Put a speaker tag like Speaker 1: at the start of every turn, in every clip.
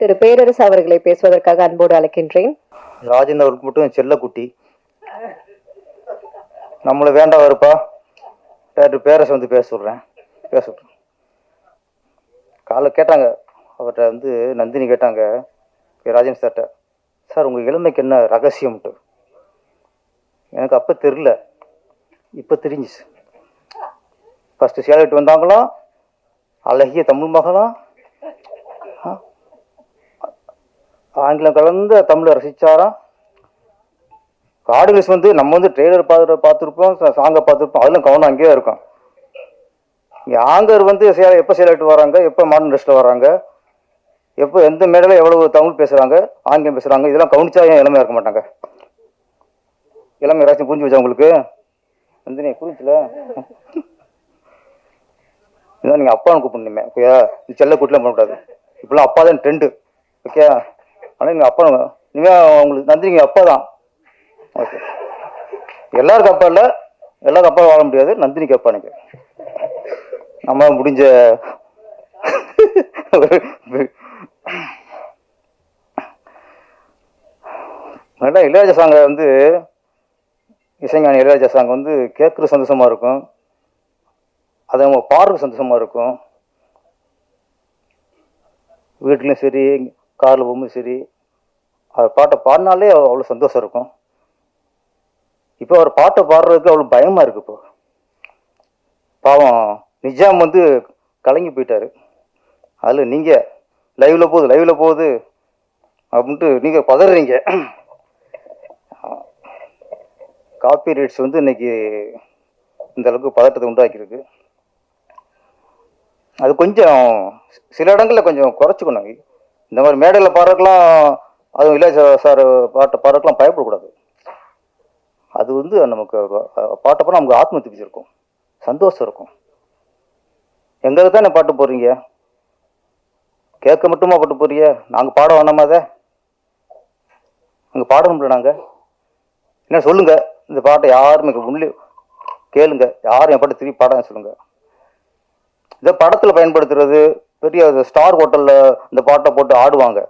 Speaker 1: திரு பேரரசு அவர்களை பேசுவதற்காக அன்போடு அழைக்கின்றேன்.
Speaker 2: ராஜேந்திர அவருக்கு மட்டும் செல்லக்குட்டி நம்மளை வேண்டாம் வருப்பா டாக்டர் பேரரசு வந்து பேச சொல்கிறேன் பேச சொல்கிறேன் காலைல கேட்டாங்க. அவர்கிட்ட வந்து நந்தினி கேட்டாங்க. ராஜேந்திர சார்கிட்ட சார் உங்கள் இளமைக்கு என்ன ரகசியம்ட்டு? எனக்கு அப்போ தெரில இப்போ தெரிஞ்சுச்சு. ஃபஸ்ட்டு சேலட்டு வந்தாங்களாம். அழகிய தமிழ் மகளாம் ஆங்கிலம் கலந்த தமிழை ரசித்தாராம் காடுகிஸ் வந்து நம்ம வந்து ட்ரெய்லர் பார்த்து பார்த்துருப்போம் சாங்கை பார்த்துருப்போம். அதெல்லாம் கவனம் அங்கேயே இருக்கும் இங்கே ஆங்கர் வந்து சேலை எப்போ சேலட்டு வராங்க? எப்போ மாடர்ன் ட்ரெஸ்ஸில் வராங்க? எப்போ எந்த மேடையில் எவ்வளவு தமிழ் பேசுகிறாங்க ஆங்கிலம் பேசுகிறாங்க இதெல்லாம் கவனிச்சா ஏன் இளமையாக இருக்க மாட்டாங்க? இளமை யாராச்சும் புரிஞ்சு வச்சா உங்களுக்கு? வந்து நீ புரிஞ்சுல? இதான் நீங்கள் அப்பான்னு கூப்பிடணுமே ஓகேயா செல்ல கூட்டிலாம் பண்ணக்கூடாது. இப்பெல்லாம் அப்பா தான் ட்ரெண்டு ஓகே ஆனால் எங்கள் அப்பா நீங்கள் உங்களுக்கு நன்றி அப்பா தான். ஓகே எல்லாருக்கும் அப்பா இல்லை எல்லாருக்கும் அப்பா வாழ முடியாது நந்தினிக்கு அப்பா எனக்கு. நம்ம முடிஞ்ச நல்லா இளையராஜா சாங்கை வந்து இசைஞானி இளையராஜா சாங் வந்து கேட்குற சந்தோஷமாக இருக்கும். அதை அவங்க பாடுற சந்தோஷமாக இருக்கும். வீட்லேயும் சரி காரில் போகும்போது சரி அவர் பாட்டை பாடினாலே அவ்வளோ சந்தோஷம் இருக்கும். இப்போ அவர் பாட்டை பாடுறதுக்கு அவ்வளோ பயமாக இருக்கு இப்போ. பாவம் நிஜாம் வந்து கலங்கி போயிட்டாரு. அதில் நீங்கள் லைவில் போகுது லைவில் போகுது அப்படின்ட்டு நீங்கள் பதறீங்க. காப்பி ரேட்ஸ் வந்து இன்னைக்கு இந்த அளவுக்கு பதட்டத்தை உண்டாக்கியிருக்கு. அது கொஞ்சம் சில இடங்களில் கொஞ்சம் குறைச்சிக்கணும். இந்த மாதிரி மேடையில் பாடுறதுக்கெலாம் அதுவும் இளைய சார் பாட்டை பாடுறதுக்கெலாம் பயப்படக்கூடாது. அது வந்து நமக்கு பாட்டப்போ பாட்டை பாட நமக்கு ஆத்ம திருப்தி இருக்கும். சந்தோஷம் இருக்கும். எங்களுக்கு தானே பாட்டு போடுறீங்க? கேட்க மட்டுமா பாட்டு போறீங்க நாங்கள் பாட வேணாமா அதை? அங்கே பாடணும்ல நாங்கள் என்ன சொல்லுங்கள் இந்த பாட்டை யாருமே முன்னே கேளுங்க. யாரும் என் பாட்டு திருப்பி பாடான்னு சொல்லுங்கள் இதை படத்தில் பயன்படுத்துறது பெரிய ஸ்டார் ஹோட்டலில் இந்த பாட்டை போட்டு ஆடுவாங்க.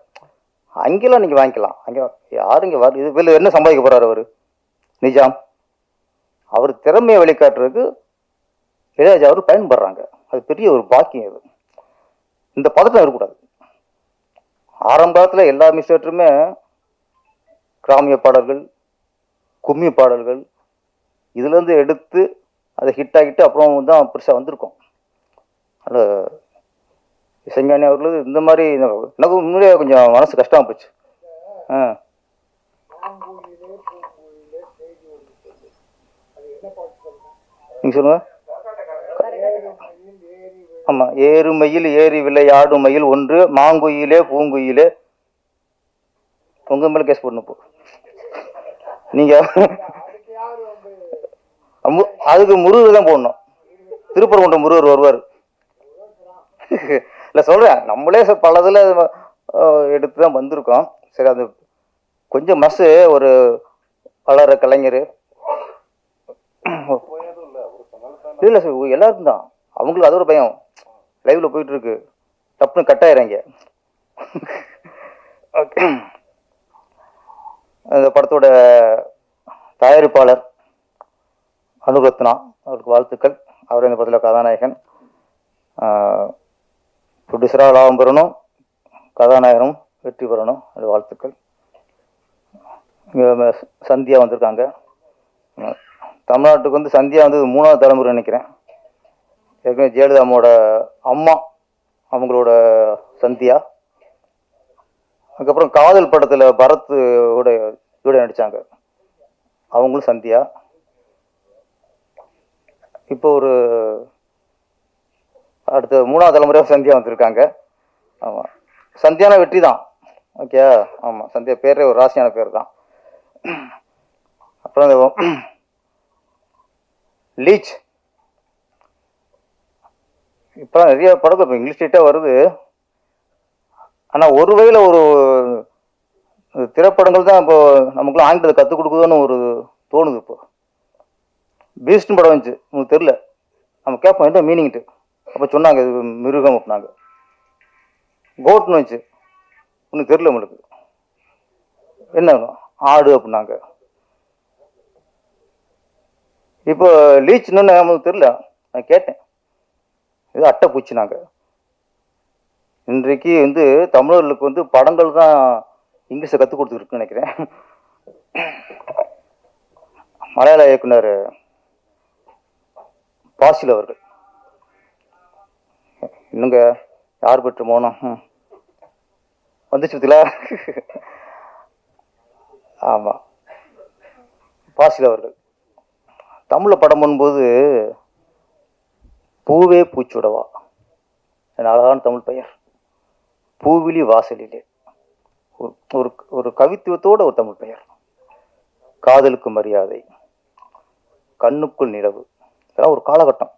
Speaker 2: அங்கெல்லாம் நீங்கள் வாங்கிக்கலாம். அங்கே யாரும் இங்கே வர இது வெளியில் என்ன சம்பாதிக்க போகிறார் அவர்? நிஜாம். அவர் திறமையை வெளிக்காட்டுறதுக்கு இளையராஜா அவர் பயன்படுறாங்க. அது பெரிய ஒரு பாக்கியம் இது. இந்த பதட்டம் இருக்கக்கூடாது. ஆரம்பத்தில் எல்லா மிஸ்டேட்டருமே கிராமிய பாடல்கள் கும்மி பாடல்கள் இதுலேருந்து எடுத்து அதை ஹிட் ஆகிட்டு அப்புறம் தான் பெருசாக வந்திருக்கும். ஹலோ இசைஞானி அவர்கள் இந்த மாதிரி எனக்கு முன்னாடியே கொஞ்சம் மனசு கஷ்டமாக போச்சு. ஆ. நீங்கள் சொல்லுங்க. ஆமாம் ஏறுமையில் ஏறி விளையாடும் மயில் ஒன்று மாங்குயிலே பூங்குயிலே. உங்கள் மேலே கேஸ் போடணும் இப்போ நீங்கள் அதுக்கு முருகர் தான் போடணும். திருப்பரங்குன்றம் முருகர் வருவார். இல்லை சொல்கிறேன் நம்மளே பலதில் எடுத்து தான் வந்திருக்கோம். சரி அது கொஞ்சம் மஸ்ஸு ஒரு வளர கலைஞர். இல்லை சார் எல்லாருக்கும் தான் அவங்களுக்கு அது ஒரு பயம். லைவில் போயிட்டுருக்கு. டப்புன்னு கட் ஆயிடுறாங்க ஓகே அந்த படத்தோட தயாரிப்பாளர் அனுரத்னா. அவருக்கு வாழ்த்துக்கள். அவர் இந்த படத்தில் கதாநாயகன். ப்ரொடியூசராக லாபம் பெறணும் கதாநாயகனும் வெற்றி பெறணும். அது வாழ்த்துக்கள். இங்கே சந்தியா வந்திருக்காங்க. தமிழ்நாட்டுக்கு வந்து சந்தியா வந்து மூணாவது தலைமுறை நினைக்கிறேன். ஏற்கனவே ஜெயலலிதா அம்மாவோட அம்மா அவங்களோட சந்தியா. அதுக்கப்புறம் காதல் படத்தில் பரத் கூட நடித்தாங்க அவங்களும் சந்தியா. இப்போ ஒரு அடுத்த மூணாவது தலைமுறையாக சந்தியா வந்திருக்காங்க. ஆமாம் சந்தியான வெற்றி தான். ஓகே ஆமாம் சந்தியா பேரே ஒரு ராசியான பேர் தான் அப்புறம் இந்த லீச். இப்போ நிறைய படங்கள் இப்போ இங்கிலீஷ் டேட்டாக வருது. ஆனால் ஒரு வகையில் ஒரு திரைப்படங்கள் தான் இப்போ நமக்குலாம் ஆங்கிலத்தை கற்றுக் கொடுக்குதோன்னு ஒரு தோணுது இப்போ. பீஸ்ட்னு படம் வந்துச்சு. உங்களுக்கு தெரில நம்ம கேட்போம் என்ன மீனிங்ட்டு அப்போ சொன்னாங்க இது மிருகம் அப்படின்னாங்க. கோட்னு வச்சு ஒன்றும் தெரியல நம்மளுக்கு. என்ன ஆடு அப்படின்னாங்க. இப்போ லீச்னு நமக்கு தெரியல. நான் கேட்டேன். இது அட்டை பூச்சினாங்க. இன்றைக்கு வந்து தமிழர்களுக்கு வந்து படங்கள் தான் இங்கிலீஷை கற்றுக் கொடுத்துருக்குன்னு நினைக்கிறேன். மலையாள இயக்குனர் பாசில் அவர்கள். இன்னுங்க யார் பெற்று மௌனம்? ம். வந்துச்சு பத்தில? ஆமாம் பாசில் அவர்கள். தமிழில் படம் பண்ணும்போது பூவே பூச்சுடவா. என் அழகான தமிழ் பெயர். பூவிலி வாசலிலே. ஒரு- ஒரு ஒரு கவித்துவத்தோட ஒரு தமிழ் பெயர். காதலுக்கு மரியாதை. கண்ணுக்குள் நிலவு. இதெல்லாம் ஒரு காலகட்டம்.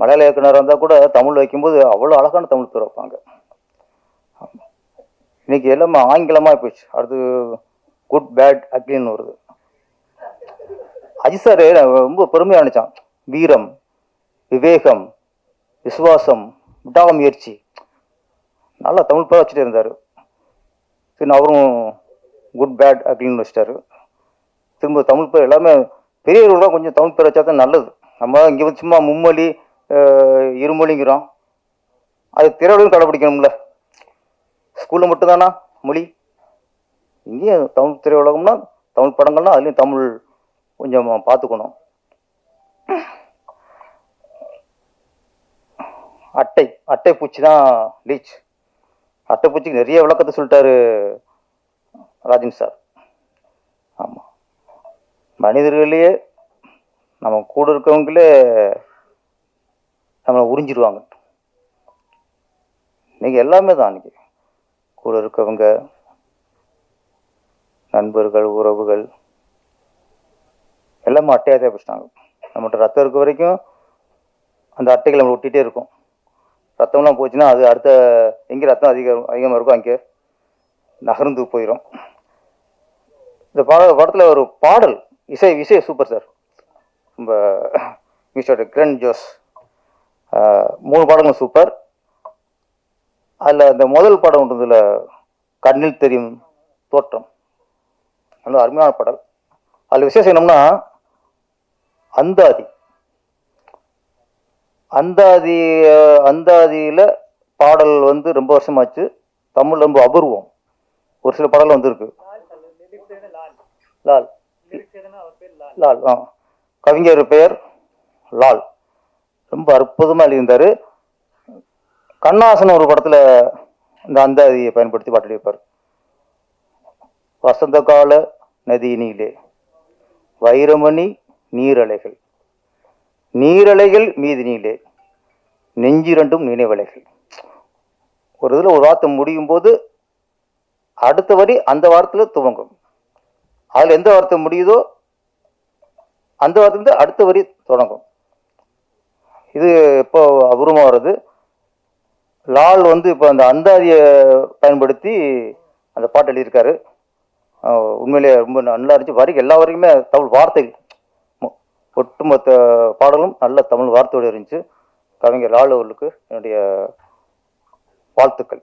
Speaker 2: மலையாள இயக்குனர் இருந்தால் கூட தமிழ் வைக்கும்போது அவ்வளோ அழகான தமிழ் பேர் வைப்பாங்க. இன்னைக்கு எல்லாமே ஆங்கிலமாக போயிடுச்சு. அடுத்து குட் பேட் அக்லின்னு வருது. அஜித் சார் ரொம்ப பெருமையாக நினச்சான். வீரம் விவேகம் விசுவாசம் விடாமுயற்சி நல்லா தமிழ் பேர் வச்சுட்டே இருந்தார். சரி அவரும் குட் பேட் அக்லின்னு வச்சிட்டாரு. திரும்ப தமிழ் பேர் எல்லாமே பெரியவர்கள்லாம் கொஞ்சம் தமிழ் பேர் வச்சா தான் நல்லது. நம்ம இங்கே வந்து சும்மா மும்மொழி இருமொழிங்கிறோம். அது திரையுடன் கடைப்பிடிக்கணும்ல. ஸ்கூலில் மட்டும்தானா மொழி? இங்கேயும் தமிழ் திரையுலகம்னா தமிழ் படங்கள்னா அதுலேயும் தமிழ் கொஞ்சம் பார்த்துக்கணும். அட்டை அட்டை பூச்சி தான் லீச் அட்டை பூச்சிக்கு நிறைய விளக்கத்தை சொல்லிட்டாரு ராஜன் சார் ஆமாம் மனிதர்களையே நம்ம கூட இருக்கவங்களே நம்மளை உறிஞ்சிருவாங்க இன்றைக்கி எல்லாமே தான் அன்றைக்கி கூட இருக்கவங்க நண்பர்கள் உறவுகள் எல்லாமே அட்டையாக தேவைப்பட்டாங்க நம்மகிட்ட ரத்தம் இருக்க வரைக்கும் அந்த அட்டைகள் நம்ம ஒட்டிகிட்டே இருக்கும். ரத்தம்லாம் போச்சுன்னா அது அடுத்த எங்கே ரத்தம் அதிகம் அதிகமாக இருக்கோ அங்கே நகர்ந்து போயிடும். இந்த பட படத்தில் ஒரு பாடல் இசை இசை சூப்பர் சார். ரொம்ப மிஸ்டர் கிரண் ஜோஸ். மூணு பாடங்களும் சூப்பர். அதில் அந்த முதல் படம் ஒன்றதுல கண்ணில் தெரியும் தோற்றம். நல்ல அருமையான பாடல். அதில் விசேஷம் என்னம்னா அந்தாதி. அந்தாதி அந்தாதியில பாடல் வந்து ரொம்ப வருஷமாச்சு. தமிழ் ரொம்ப அபூர்வம். ஒரு சில பாடல் வந்திருக்கு. லால். லால். ஆ. கவிஞர் பெயர் லால். ரொம்ப அற்புதமாக எழுதியிருந்தார். கண்ணாசன் ஒரு படத்தில் இந்த அந்தாதியை பயன்படுத்தி பாட்டடிப்பார் வசந்த கால நதியினிலே வைரமணி நீரலைகள். நீரலைகள் மீதினிலே நெஞ்சிரண்டும் நினைவலைகள். ஒரு இதில் ஒரு வார்த்தை முடியும் போது அடுத்த வரி அந்த வாரத்தில் துவங்கும். அதில் எந்த வார்த்தை முடியுதோ அந்த வாரத்துலேருந்து அடுத்த வரி தொடங்கும். இது இப்போ அபூர்வமாக வருது. லால் வந்து இப்போ அந்த அந்தாதியை பயன்படுத்தி அந்த பாட்டு எழுதியிருக்காரு. உண்மையிலேயே ரொம்ப நல்லா இருந்துச்சு. வரைக்கும் எல்லா வரைக்குமே தமிழ் வார்த்தைகள் ஒட்டுமொத்த பாடலும் நல்ல தமிழ் வார்த்தையோடு இருந்துச்சு. கவிஞர் லால் அவர்களுக்கு என்னுடைய வாழ்த்துக்கள்.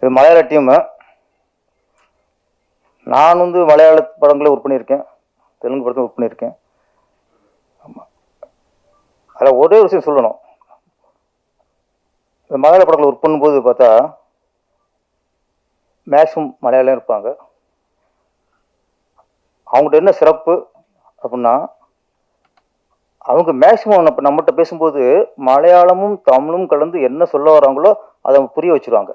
Speaker 2: இது மலையாள டீமு. நான் வந்து மலையாள படங்களை ஒர்க் பண்ணியிருக்கேன் தெலுங்கு படத்தில் ஒர்க் பண்ணியிருக்கேன் அதில் ஒரே ஒரு விஷயம் சொல்லணும். இந்த மலையாள படங்களை ஒர்க் பண்ணும்போது பார்த்தா மேக்ஸிமம் மலையாளம் இருப்பாங்க. அவங்கள்ட்ட என்ன சிறப்பு அப்படின்னா அவங்க மேக்ஸிமம் இப்போ நம்மகிட்ட பேசும்போது மலையாளமும் தமிழும் கலந்து என்ன சொல்ல வராங்களோ அதை அவங்க புரிய வச்சிருவாங்க.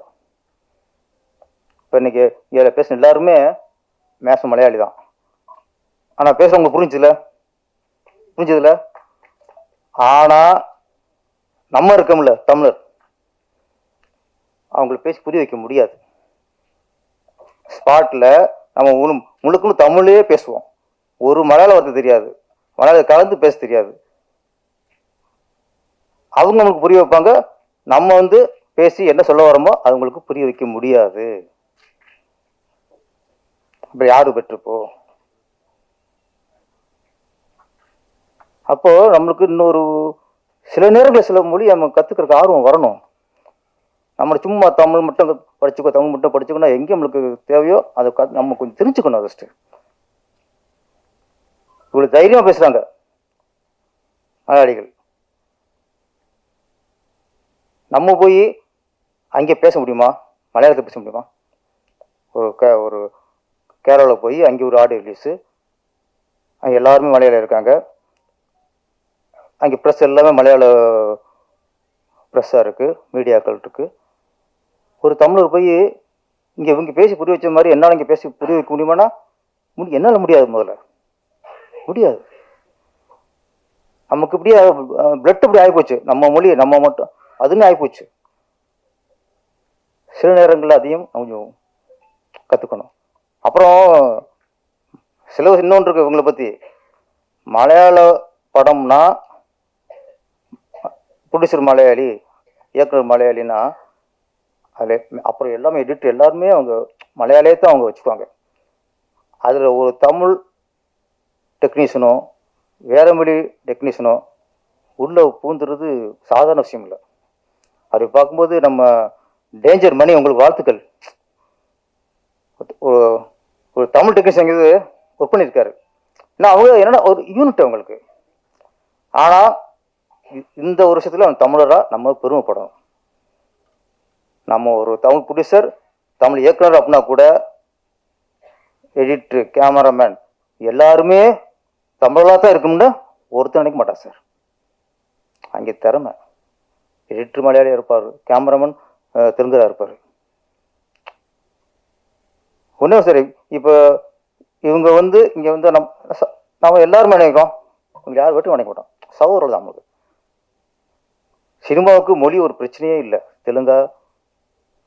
Speaker 2: இப்போ இன்னைக்கு இதில் பேசின எல்லாருமே மேக்ஸிமம் மலையாளி தான். ஆனால் பேசுகிறவங்க புரிஞ்சுல புரிஞ்சதுல? ஆனால் நம்ம இருக்கோம்ல தமிழர். அவங்களுக்கு பேசி புரிய வைக்க முடியாது. ஸ்பாட்டில் நம்ம முழு முழுக்கணும் தமிழே பேசுவோம். ஒரு மலையாள வார்த்தை தெரியாது. மலையாள கலந்து பேச தெரியாது. அவங்க நமக்கு புரிய வைப்பாங்க. நம்ம வந்து பேசி என்ன சொல்ல வரோமோ அது புரிய வைக்க முடியாது. அப்புறம் யாரு பெற்றுப்போ? அப்போ நம்மளுக்கு இன்னொரு சில நேரங்களில் சில மொழி நம்ம கத்துக்கிறதுக்கு ஆர்வம் வரணும். நம்ம சும்மா தமிழ் மட்டும் படிச்சுக்கோ தமிழ் மட்டும் படிச்சுக்கணும் எங்கே நம்மளுக்கு தேவையோ அதை க- நம்ம கொஞ்சம் தெரிஞ்சுக்கணும் ஃபஸ்ட்டு இவ்வளோ தைரியமாக பேசுகிறாங்க மலையாளிகள். நம்ம போய் அங்கே பேச முடியுமா? மலையாளத்தில் பேச முடியுமா? ஒரு கே ஒரு கேரளாவில் போய் அங்கே ஒரு ஆடியோ ரிலீஸு அங்கே எல்லாருமே மலையாளம் இருக்காங்க. அங்கே ப்ரெஸ் எல்லாமே மலையாள ப்ரெஸ்ஸாக இருக்குது மீடியாக்கள் இருக்குது ஒரு தமிழர் போய் இங்கே இவங்க பேசி புரிய வச்ச மாதிரி என்னால் இங்கே பேசி புரிய வைக்க முடியுமானா முடி என்னால் முடியாது முதல்ல. முடியாது. நமக்கு இப்படியே பிளட் இப்படி ஆகிப்போச்சு. நம்ம மொழி நம்ம மட்டும் அதுன்னு ஆகிப்போச்சு. சில நேரங்களில் அதையும் கொஞ்சம் கற்றுக்கணும் அப்புறம் சில இன்னொன்று இருக்கு இவங்களை பற்றி மலையாள படம்னா ப்ரொடியூசர் மலையாளி இயக்குனர் மலையாளினா அதில் அப்புறம் எல்லாமே எடிட் எல்லாருமே அவங்க மலையாளியே தான் அவங்க வச்சுக்குவாங்க. அதில் ஒரு தமிழ் டெக்னீஷியனோ வேற மொழி டெக்னீஷியனோ உள்ளே பூந்துறது சாதாரண விஷயம் இல்லை. அப்படி பார்க்கும்போது நம்ம டேஞ்சர் மணி உங்களுக்கு வாழ்த்துக்கள். ஒரு ஒரு தமிழ் டெக்னீஷியன் ஒர்க் பண்ணியிருக்காரு ஏன்னா அவங்க என்னென்னா ஒரு யூனிட் அவங்களுக்கு. ஆனால் இந்த ஒரு விஷயத்தில் அவன் தமிழராக நம்ம பெருமைப்படணும். நம்ம ஒரு தமிழ் ப்ரொடியூசர் தமிழ் இயக்குனர் அப்படின்னா கூட எடிட்ரு கேமராமேன் எல்லாருமே தமிழாக தான் இருக்கும்னு ஒருத்தர் நினைக்க மாட்டான் சார். அங்கே திறமை. எடிட்ரு மலையாளியாக இருப்பார் கேமராமேன் தெலுங்கராக இருப்பார். ஒன்றும் சரி. இப்போ இவங்க வந்து இங்கே வந்து நம் நம்ம எல்லாருமே நினைக்கிறோம். இவங்க யார் மட்டும் நினைக்க மாட்டோம் சகோதரர்கள் தான் நம்மளுக்கு. சினிமாவுக்கு மொழி ஒரு பிரச்சனையே இல்லை. தெலுங்கா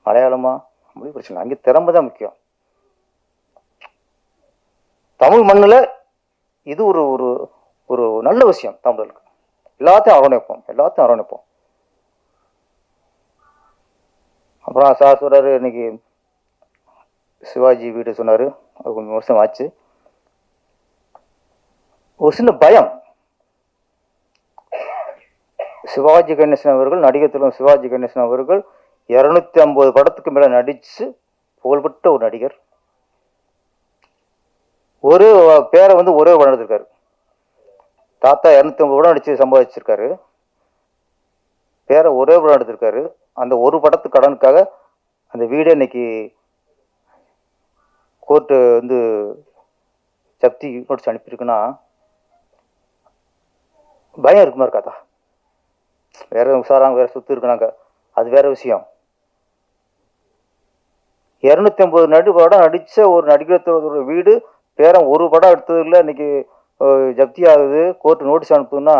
Speaker 2: மலையாளமா? மொழி பிரச்சனை அங்கே திறமை தான் முக்கியம். தமிழ் மண்ணில் இது ஒரு ஒரு ஒரு நல்ல விஷயம் தமிழர்களுக்கு. எல்லாத்தையும் அரவணைப்போம். எல்லாத்தையும் அரவணைப்போம். அப்புறம் சார் சொல்கிறாரு இன்னைக்கு சிவாஜி வீடு சொன்னார். அது கொஞ்சம் வருஷம் ஆச்சு. ஒரு சின்ன பயம். சிவாஜி கணேசன் அவர்கள் நடிகத்திலும் சிவாஜி கணேசன் அவர்கள் இரநூத்தி ஐம்பது படத்துக்கு மேலே நடித்து புகழ்பெற்ற ஒரு நடிகர். ஒரு பேரை வந்து ஒரே படம் எடுத்திருக்காரு. தாத்தா இரநூத்தி ஐம்பது படம் நடித்து சம்பாதிச்சிருக்காரு. பேரை ஒரே படம் எடுத்திருக்காரு. அந்த ஒரு படத்து கடனுக்காக அந்த வீடே இன்னைக்கு கோர்ட்டு வந்து ஜப்தி நோட்டீஸ் அனுப்பியிருக்குன்னா பயம் இருக்குமா இருக்காதா? வேற உஷாராங்க வேற சுத்து இருக்குனாங்க அது வேற விஷயம். இரநூத்தி ஐம்பது நடு படம் நடித்த ஒரு நடிகர் வீடு பேரன் ஒரு படம் எடுத்ததில்ல இன்னைக்கு ஜப்தி ஆகுது கோர்ட்டு நோட்டீஸ் அனுப்புதுன்னா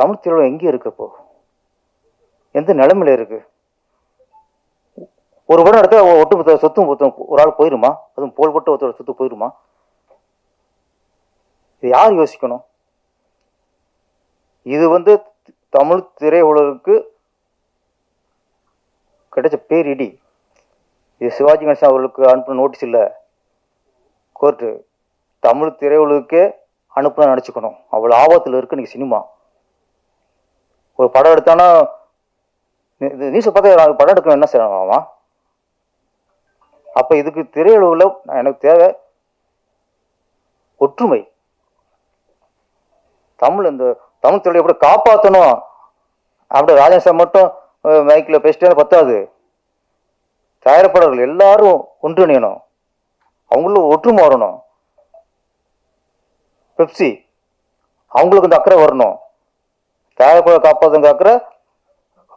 Speaker 2: தமிழ் திரையுலகம் எங்கே இருக்கு இப்போ? எந்த நிலைமையில இருக்கு? ஒரு படம் எடுத்தா ஒட்டுமொத்த சொத்தும் பொத்தும் ஒரு ஆள் போயிருமா? அதுவும் போல்பட்ட ஒருத்தர் சொத்து போயிருமா? இது யார் யோசிக்கணும்? இது வந்து தமிழ் திரையுலகுக்கு கிடைச்ச பேரிடி இது சிவாஜி கணேசன் அவர்களுக்கு அனுப்பின நோட்டீஸ் இல்லை. கோர்ட்டு தமிழ் திரையுலகுக்கே அனுப்புன நினச்சிக்கணும் அவ்வளோ ஆபத்தில் இருக்கு நீங்கள் சினிமா. ஒரு படம் எடுத்தானா நியூஸை பார்த்து படம் எடுக்கணும் என்ன செய்யணும் அப்போ இதுக்கு திரையுலகில் எனக்கு தேவை ஒற்றுமை. தமிழ் இந்த தமிழ் தொழிலை எப்படி காப்பாற்றணும் அப்படி ராஜன் சார் மட்டும் மைக்கில் பேசிட்டே பத்தாது. தயாரிப்பாளர்கள் எல்லாரும் ஒன்றிணையணும் அவங்களும் ஒற்றுமை வரணும் பெப்சி அவங்களுக்கு இந்த அக்கறை வரணும். தயாரிப்பாளர் காப்பாற்றுங்க அக்கறை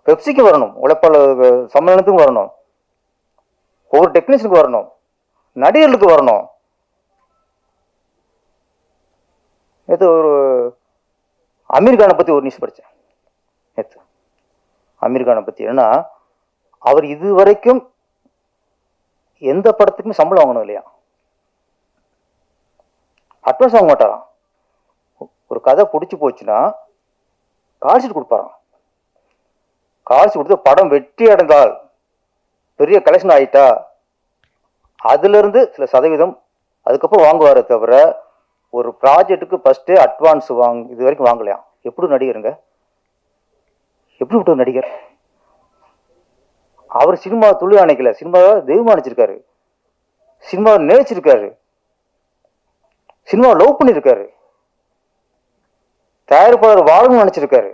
Speaker 2: பெப்சிக்கு வரணும். உழைப்பாளர் சம்மேளனத்துக்கும் வரணும். ஒவ்வொரு டெக்னீஷியனுக்கு வரணும். நடிகர்களுக்கு வரணும். நேற்று ஒரு அமீர்கானை பற்றி ஒரு நியூஸ் படித்தேன் நேற்று அமீர்கானை பற்றி என்னன்னா அவர் இது வரைக்கும் எந்த படத்துக்குமே சம்பளம் வாங்கணும் இல்லையா? அட்வான்ஸ் வாங்க மாட்டாராம். ஒரு கதை பிடிச்சி போச்சுன்னா கால்ஷீட் கொடுப்பாராம். கால்ஷீட் கொடுத்து படம் வெற்றி அடைந்தால் பெரிய கலெக்ஷன் ஆயிட்டா அதுலேருந்து சில சதவீதம் அதுக்கப்புறம் வாங்குவாரே தவிர ஒரு ப்ராஜெக்ட்டுக்கு ஃபஸ்ட்டு அட்வான்ஸ் வாங் இது வரைக்கும் வாங்கலையாம் எப்படி நடிகருங்க? எப்படி விட்டு நடிகர்? அவர் சினிமா துளி அணைக்கல. சினிமாவை தெய்வம் நினைச்சிருக்காரு சினிமாவை நினைச்சிருக்காரு. சினிமாவை லவ் பண்ணியிருக்காரு தயாரிப்பாளர் வாழணும்னு நினைச்சிருக்காரு.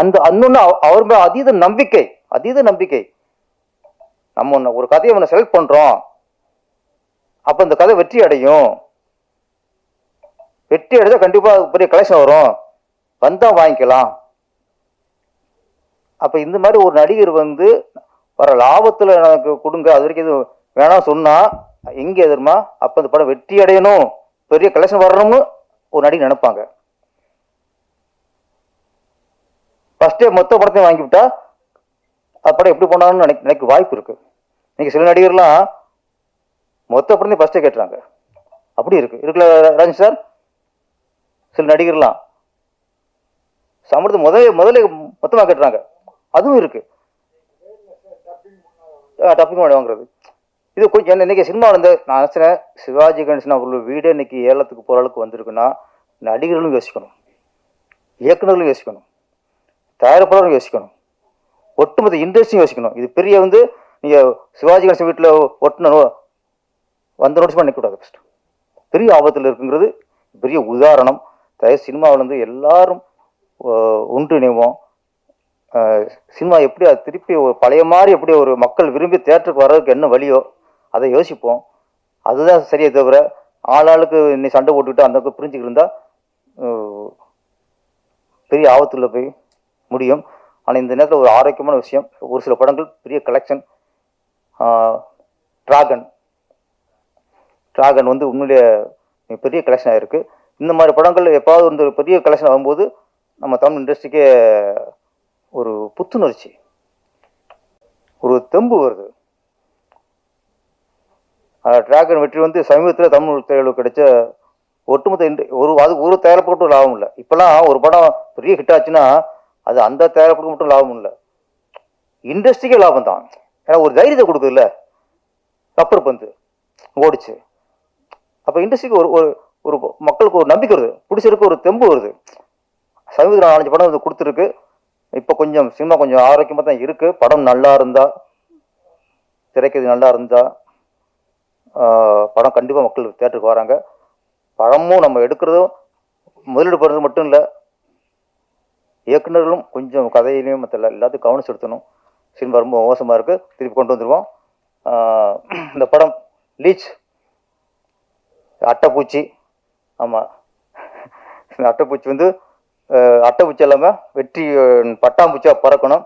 Speaker 2: அந்த அன்னொன்னு அவர் மேல அதீத நம்பிக்கை அதீத நம்பிக்கை. நம்ம ஒன்று ஒரு கதையை ஒன்று செலக்ட் பண்றோம். அப்ப இந்த கதை வெற்றி அடையும். வெற்றி அடைஞ்சா கண்டிப்பா பெரிய கலெக்ஷன் வரும். வந்தா வாங்கிக்கலாம். அப்ப இந்த மாதிரி ஒரு நடிகர் வந்து வர லாபத்துல எனக்கு கொடுங்க. அது வரைக்கும் எதுவும் வேணாம் சொன்னா எங்க எதிர்மா? அப்ப இந்த படம் வெற்றி அடையணும். பெரிய கலெக்ஷன் வரணும்னு ஒரு நடிகர் நினைப்பாங்க. ஃபர்ஸ்டே மொத்த படத்தையும் வாங்கிவிட்டா அது படம் எப்படி போனாலும் நினைக்க நினைக்க வாய்ப்பு இருக்கு. நீங்க சில நடிகர்லாம் மொத்த படத்தையும் ஃபஸ்ட்டே கேட்டுறாங்க. அப்படி இருக்கு. இருக்குல்ல ராஜன் சார் சில நடிகர்லாம். சம்பளத்தை முதல்ல முதல்ல மொத்தமாக கேட்டுறாங்க. அதுவும் இருக்கு. டப்பிங் பண்ணி வாங்குறது. இது கொஞ்சம் என்ன இன்னைக்கு சினிமா வந்து நான் நினச்சினேன் சிவாஜி கணேசன் அவர்கள் வீடே இன்னைக்கு ஏலத்துக்கு போகிற அளவுக்கு வந்திருக்குன்னா நடிகர்களும் யோசிக்கணும். இயக்குநர்களும் யோசிக்கணும். தயாரிப்பாளரும் யோசிக்கணும். ஒட்டுமொத்த இண்டஸ்ட்ரியும் யோசிக்கணும். இது பெரிய வந்து நீங்கள் சிவாஜி கணேசன் வீட்டில் ஒட்டணும் வந்த நோட்டீஸ் பண்ணிக்கூடாது ஃபஸ்ட்டு பெரிய ஆபத்தில் இருக்குங்கிறது பெரிய உதாரணம். தயவு சினிமாவிலேருந்து எல்லாரும் ஒன்றிணைவோம் சினிமா எப்படி அது திருப்பி ஒரு பழைய மாதிரி எப்படி ஒரு மக்கள் விரும்பி தேட்டருக்கு வர்றதுக்கு என்ன வழியோ அதை யோசிப்போம். அதுதான் சரியே தவிர ஆளாளுக்கு இன்னைக்கு சண்டை போட்டுக்கிட்டு அந்த பிரிஞ்சுக்கிட்டு இருந்தால் பெரிய ஆபத்தில் போய் முடியும். ஆனால் இந்த நேரத்தில் ஒரு ஆரோக்கியமான விஷயம். ஒரு சில படங்கள் பெரிய கலெக்ஷன் ட்ராகன் டிராகன் வந்து உண்மையிலேயே பெரிய கலெக்ஷன் ஆகிருக்கு இந்த மாதிரி படங்கள் எப்பாவது வந்து ஒரு பெரிய கலெக்ஷன் ஆகும்போது நம்ம தமிழ் இண்டஸ்ட்ரிக்கே ஒரு புத்துணர்ச்சி ஒரு தெம்பு வருது. டிராகன் வெற்றி வந்து சமீபத்தில் தமிழ் திரையுலகு கிடைச்ச ஒட்டுமொத்த இண்டு- ஒரு அது ஒரு தயாரிப்புக்கும் லாபம் இல்லை. இப்போலாம் ஒரு படம் பெரிய ஹிட் ஆச்சுன்னா அது அந்த தயாரிப்புக்கு மட்டும் லாபம் இல்லை. இண்டஸ்ட்ரிக்கே லாபம் தான் ஏன்னா ஒரு தைரியத்தை கொடுக்குதுல்ல. கப்பர் பந்து ஓடிச்சு. அப்போ இண்டஸ்ட்ரிக்கு ஒரு ஒரு ஒரு மக்களுக்கு ஒரு நம்பிக்கை வருது. பிடிச்சிருக்கு ஒரு தெம்பு வருது. சமீபத்தில் நாலஞ்சு படம் வந்து கொடுத்துருக்கு. இப்போ கொஞ்சம் சினிமா கொஞ்சம் ஆரோக்கியமாக தான் இருக்குது படம் நல்லா இருந்தால் திரைக்கது நல்லா இருந்தால் படம் கண்டிப்பாக மக்கள் தேட்டருக்கு வராங்க. படமும் நம்ம எடுக்கிறதும் முதலீடு பண்ணுறது மட்டும் இல்லை இயக்குனர்களும் கொஞ்சம் கதையிலையும் மற்ற எல்லாத்தையும் கவனம் செலுத்தணும். சினிமா ரொம்ப மோசமாக இருக்குது திருப்பி கொண்டு வந்துடுவோம் இந்த படம் லீச் அட்டைப்பூச்சி ஆமாம் இந்த அட்டைப்பூச்சி வந்து அட்டைப்பூச்சி இல்லாமல் வெற்றி பட்டாம்பூச்சியாக பறக்கணும்.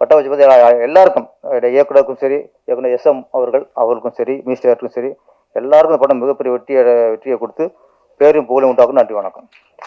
Speaker 2: பட்டாம்பூச்சி பற்றி எல்லாருக்கும் இயக்குனருக்கும் சரி இயக்குனர் எஸ் எம் அவர்கள் அவர்களுக்கும் சரி மினிஸ்டருக்கும் சரி எல்லாருக்கும் இந்த படம் மிகப்பெரிய வெற்றியை வெற்றியை கொடுத்து பேரும் புகழும் உண்டாக்கும் நன்றி வணக்கம்.